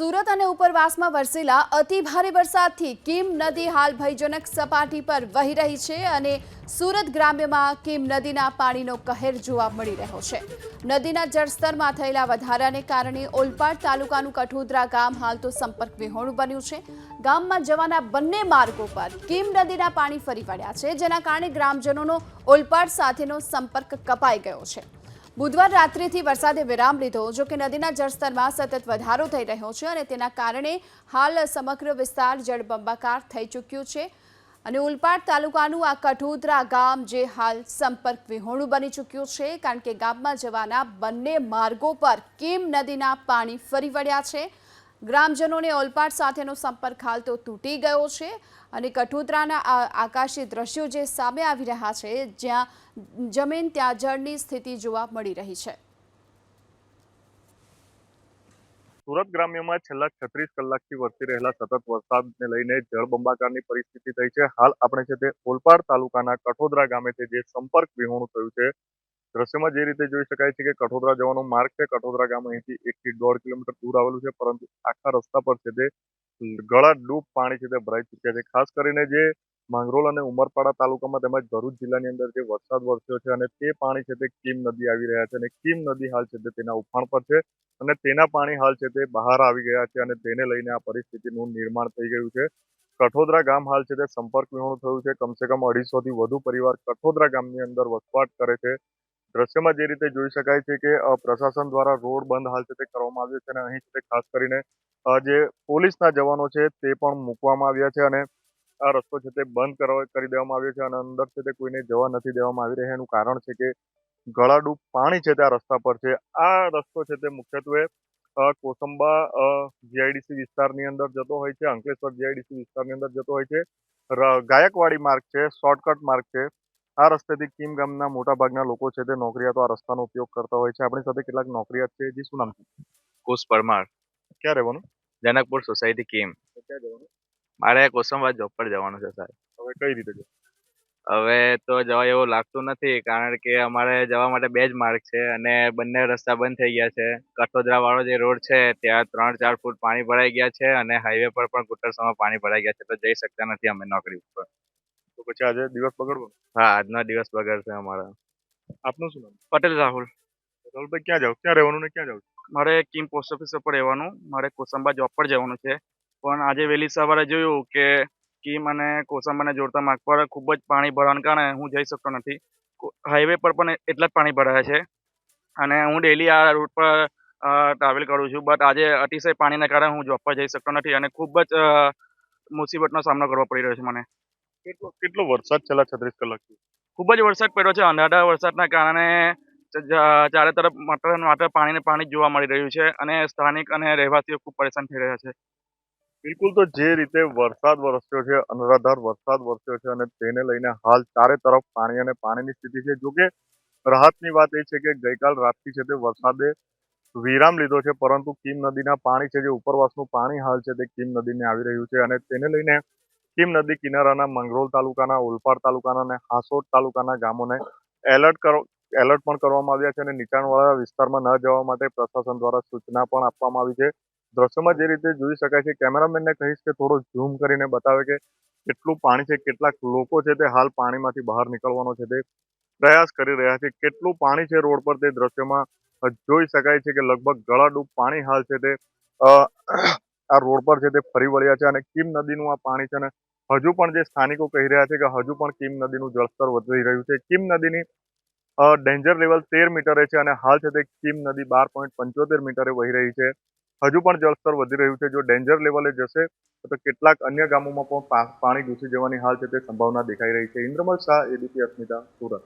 સુરત અને ઉપરવાસમાં વરસેલા અતિ ભારે વરસાદથી કિમ નદી હાલ ભયજનક સપાટી પર વહી રહી છે અને સુરત ગ્રામ્યમાં કિમ નદીના પાણીનો કહેર જોવા મળી રહ્યો છે. નદીના જળસ્તરમાં થયેલા વધારાને કારણે ઓલપાડ તાલુકાનું કઠોદરા ગામ હાલ તો સંપર્ક વિહોણું બન્યું છે. ગામમાં જવાના બંને માર્ગો પર કિમ નદીના પાણી ફરી વળ્યા છે, જેના કારણે ગ્રામજનોનો ઓલપાડ સાથેનો સંપર્ક કપાઈ ગયો છે. બુધવાર રાત્રિથી વરસાદે વિરામ લીધો, જો કે નદીના જળસ્તરમાં સતત વધારો થઈ રહ્યો છે અને તેના કારણે હાલ સમગ્ર વિસ્તાર જળબંબાકાર થઈ ચૂક્યું છે. અને ઉલપાડ તાલુકાનું આ કઠોદરા ગામ જે હાલ સંપર્ક વિહોણું બની ચૂક્યું છે, કારણ કે ગામમાં જવાના બંને માર્ગો પર કેમ નદીના પાણી ફરી વળ્યા છે. ગ્રામજનોને ઓલપાડ સાથેનો સંપર્ક હાલ તો તૂટી ગયો છે અને કઠોદરાના આકાશી દ્રશ્યો જે સામે આવી રહ્યા છે, જ્યાં જમીન ત્યાં જળની સ્થિતિ જોવા મળી રહી છે. સુરત ગ્રામ્યમાં છેલ્લા છત્રીસ કલાકથી વરસી રહેલા સતત વરસાદને લઈને જળબંબાકારની પરિસ્થિતિ થઈ છે. હાલ આપણે છે તે ઓલપાડ તાલુકાના કઠોદરા ગામે જે સંપર્ક વિહોણું થયું છે દ્રશ્યમાં જે રીતે જોઈ શકાય છે કે કઠોદરા જવાનો માર્ગ છે. કઠોદરા ગામ અહીંથી એકથી દોઢ કિલોમીટર દૂર આવેલું છે, પરંતુ આખા રસ્તા પર છે તે ગળા ડૂબ પાણી છે તે ભરાઈ ચૂક્યા છે. ખાસ કરીને જે માંગરોલ અને ઉમરપાડા તાલુકામાં તેમજ ભરૂચ જિલ્લાની અંદર જે વરસાદ વરસ્યો છે અને તે પાણી છે તે કીમ નદી આવી રહ્યા છે અને કીમ નદી હાલ છે તે તેના ઉફાણ પર છે અને તેના પાણી હાલ છે તે બહાર આવી ગયા છે અને તેને લઈને આ પરિસ્થિતિનું નિર્માણ થઈ ગયું છે. કઠોદરા ગામ હાલ છે તે સંપર્ક વિહોણું થયું છે. કમસે કમ અઢીસોથી વધુ પરિવાર કઠોદરા ગામની અંદર વસવાટ કરે છે. દ્રશ્યમાં જે રીતે જોઈ શકાય છે કે પ્રશાસન દ્વારા રોડ બંધ હાલ છે તે કરવામાં આવ્યો છે અને અહીં છે ખાસ કરીને જે પોલીસના જવાનો છે તે પણ મૂકવામાં આવ્યા છે અને આ રસ્તો છે તે બંધ કરી દેવામાં આવ્યો છે અને અંદર છે તે કોઈને જવા નથી દેવામાં આવી રહ્યા. એનું કારણ છે કે ગળાડૂબ પાણી છે તે આ રસ્તા પર છે. આ રસ્તો છે તે મુખ્યત્વે કોસંબા જીઆઈડીસી વિસ્તારની અંદર જતો હોય છે, અંકલેશ્વર જીઆઈડીસી વિસ્તારની અંદર જતો હોય છે. ગાયકવાડી માર્ગ છે, શોર્ટકટ માર્ગ છે. આ રસ્તેથી કીમ ગામના મોટા ભાગના લોકો છે તે નોકરિયાતો આ રસ્તાનો ઉપયોગ કરતા હોય છે. આપણી સાથે કેટલાક નોકરિયાત છે જે શું નામ છે? કુશ પરમાર. ક્યાં રહેવાનું? જનકપુર સોસાયટી કીમ. ક્યાં જવાનું? મારે કોસમવાદ જોબ પર જવાનું છે સાહેબ. હવે કઈ રીતે જવું? હવે તો જવા એવું લાગતું નથી કારણ કે અમારે જવા માટે બે જ માર્ગ છે અને બંને રસ્તા બંધ થઈ ગયા છે. કઠોદરા વાળો જે રોડ છે ત્યાં ત્રણ ચાર ફૂટ પાણી ભરાઈ ગયા છે અને હાઈવે પર પણ ઘૂંટણસમાં પાણી ભરાઈ ગયા છે તો જઈ શકતા નથી અમે નોકરી ઉપર. તો પછી આજે દિવસ બગડવો? હા આજનો દિવસ બગડશે અમારા. આપનું શું નામ? પટેલ રાહુલ. રાહુલભાઈ ક્યાં જાવ ક્યાં રહેવાનું ને ક્યાં જાવ મારે કિમ પોસ્ટ ઓફિસ ઉપર રહેવાનું. મારે કોસંબા જોબ પર જવાનું છે. પણ આજે વહેલી સવારે જોયું કે કિમ અને કોસંબાને જોડતા માર્ગ પર ખૂબ જ પાણી ભરવાને કારણે હું જઈ શકતો નથી. હાઈવે પર પણ એટલા જ પાણી ભરાયા છે. અને હું ડેલી આ રૂટ પર ટ્રાવેલ કરું છું. બટ આજે અતિશય પાણીના કારણે હું જોબ પર જઈ શકતો નથી અને ખૂબ જ મુસીબતનો સામનો કરવો પડી રહ્યો છે મને. કેટલો કેટલો વરસાદ છેલ્લા છત્રીસ કલાકથી? ખૂબ જ વરસાદ પડ્યો છે. અનરાધાર વરસાદના કારણે ચારે તરફ માત્ર માત્ર પાણી ને પાણી જોવા મળી રહ્યું છે અને સ્થાનિક અને રહેવાસીઓ ખૂબ પરેશાન થઈ રહ્યા છે. બિલકુલ તો જે રીતે વરસાદ વરસ્યો છે અનરાધાર વરસાદ વરસ્યો છે અને તેને લઈને હાલ ચારે તરફ પાણી અને પાણીની સ્થિતિ છે. જોકે રાહતની વાત એ છે કે ગઈકાલ રાતથી છે તે વરસાદે વિરામ લીધો છે પરંતુ કીમ નદીના પાણી છે જે ઉપરવાસનું પાણી હાલ છે તે કીમ નદીને આવી રહ્યું છે અને તેને લઈને કીમ નદી કિનારાના મંગરોલ તાલુકાના ઓલપાડ તાલુકાના અને હાસોડ તાલુકાના ગામોને એલર્ટ એલર્ટ પણ કરવામાં આવ્યા છે અને નીચાણવાળા વિસ્તારમાં ન જવા માટે પ્રશાસન દ્વારા સૂચના પણ આપવામાં આવી છે. દ્રશ્યમાં જે રીતે જોઈ શકાય છે, કેમેરામેનને કહીશ કે થોડો ઝૂમ કરીને બતાવે કે કેટલું પાણી છે, કેટલાક લોકો છે તે હાલ પાણીમાંથી બહાર નીકળવાનો છે. તે પ્રયાસ કરી રહ્યા છે. કેટલું પાણી છે રોડ પર તે દ્રશ્યમાં? જોઈ શકાય છે કે લગભગ ગળાડૂબ પાણી હાલ છે તે આ રોડ પર છે તે ફરી વળ્યા છે અને કીમ નદીનું આ પાણી છે ને હજુ પણ જે સ્થાનિકો કહી રહ્યા છે કે હજુ પણ કીમ નદીનું જળસ્તર વધી રહ્યું છે. કીમ નદીની ડેન્જર લેવલ તેર મીટરે છે અને હાલ છે તે કીમ નદી બાર પોઈન્ટ પંચોતેર મીટરે વહી રહી છે. હજુ પણ જળસ્તર વધી રહ્યું છે. જો ડેન્જર લેવલે જશે, તો કેટલાક અન્ય ગામોમાં પણ પાણી ઘૂસી જવાની હાલ છે તે સંભાવના દેખાઈ રહી છે. ઇન્દ્રમલ શાહ એબીપી અસ્મિતા, સુરત.